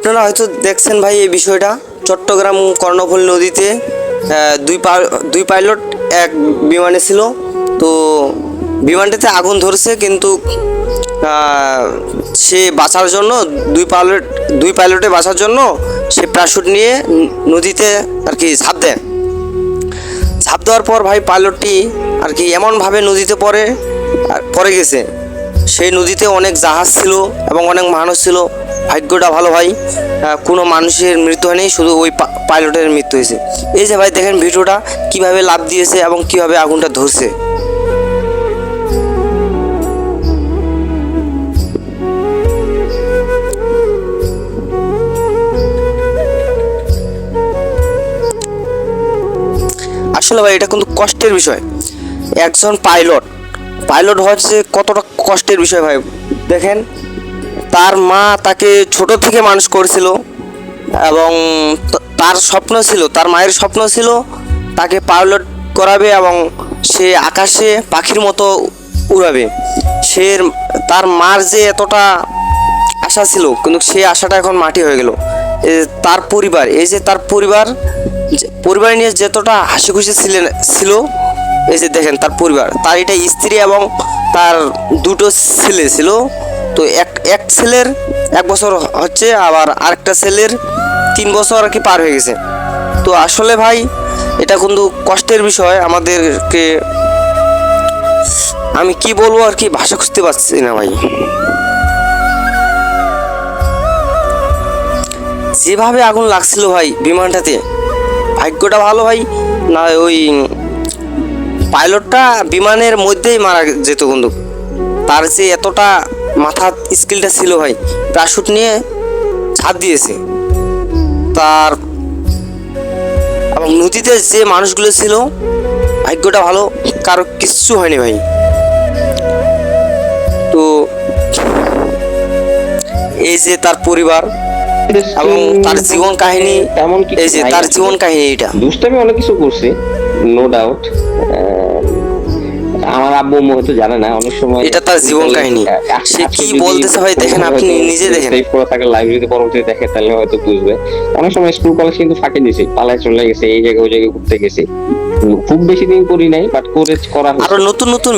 আপনারা হয়তো দেখছেন ভাই এই বিষয়টা। চট্টগ্রাম কর্ণফুলী নদীতে দুই দুই পাইলট এক বিমানে ছিল। তো বিমানটাতে আগুন ধরছে কিন্তু সে বাঁচার জন্য, দুই পাইলট, দুই পাইলটে বাঁচার জন্য সে প্যারাশুট নিয়ে নদীতে আর কি ঝাঁপ দেয়। ঝাঁপ দেওয়ার পর ভাই পাইলটটি আর কি এমনভাবে নদীতে পড়ে পড়ে গেছে। সেই নদীতে অনেক জাহাজ ছিল এবং অনেক মানুষ ছিল। ভাগ্যটা ভালো ভাই। কোনো মানুষের মৃত্যু হয়নি, শুধু ওই পাইলটের মৃত্যু হয়েছে। এই যে ভাই, দেখেন ভিডিওটা, কীভাবে লাভ দিয়েছে এবং কীভাবে আগুনটা ধরছে। আসলে ভাই, এটা কিন্তু কষ্টের বিষয়। একজন পাইলট পাইলট হচ্ছে কতটা কষ্টের বিষয় ভাই। দেখেন তার মা তাকে ছোট থেকে মানুষ করেছিল এবং তার স্বপ্ন ছিল, তার মায়ের স্বপ্ন ছিল তাকে পাইলট করাবে এবং সে আকাশে পাখির মতো উড়াবে। সে তার মার যে এতটা আশা ছিল, কিন্তু সেই আশাটা এখন মাটি হয়ে গেল। তার পরিবার, এই যে তার পরিবার পরিবার নিয়ে যতটা হাসি খুশি ছিলেন, ছিল, এই যে দেখেন তার পরিবার, তার এটা স্ত্রী এবং তার দুটো ছেলে ছিল। তো এক এক ছেলের এক বছর হচ্ছে, আবার আরেকটা ছেলের তিন বছর আর কি পার হয়ে গেছে। তো আসলে ভাই, এটা কিন্তু কষ্টের বিষয়। আমাদেরকে আমি কি বলব আর কি, ভাষা খুঁজতে পারছি না ভাই। যেভাবে আগুন লাগছিল ভাই বিমানটাতে, ভাগ্যটা ভালো ভাই। না, ওই পাইলটটা বিমানের মধ্যেই মারা যেত কিন্তু তার যে এতটা মাথার স্কিলটা ছিল ভাই প্যারাশুট নিয়ে ছাদ দিয়েছে। তার এবং নদীতে যে মানুষগুলো ছিল ভাগ্যটা ভালো কারও কিচ্ছু হয়নি ভাই। তো এই যে তার পরিবার এবং তার জীবন কাহিনী এমন এই যে তার জীবন কাহিনী এটা। দুষ্টামি অনেক কিছু করছে নো ডাউট আমার আব্বু হয়তো জানে না অনেক সময় এটা তার জীবন কাহিনী। সে কি যদি বলতেছে ভাই দেখেন, আপনি নিজে দেখেন। এই পুরো তাকে লাইভ যদি পরবর্তীতে দেখে তাহলে হয়তো বুঝবে অনেক সময় স্কুল কলেজ কিন্তু ফাঁকি দিছে পালায় চলে গেছে এই জায়গায় ওই জায়গায় ঘুরতে গেছে খুব বেশি দিন করি নাই বাট করে করা আরও নতুন নতুন